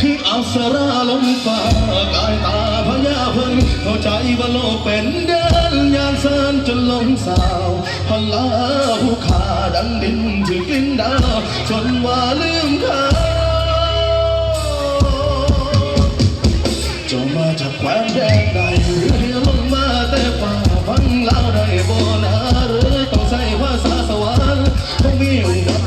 ที่อัปสราลมฟ้ากายตาพยาพันเข้าใจว่าโลกเป็นเดินยานสานจนลงสาวพลาผู้ขาดังดินถือกลิ้นดาวจนว่าลืมเขาจะมาจากแคว้นแดนใดหรือลงมาแต่ฟ้าฟังเล่าได้บ่นาหรือต้องใช้ภาษาสวรรค์ต้องมีอุ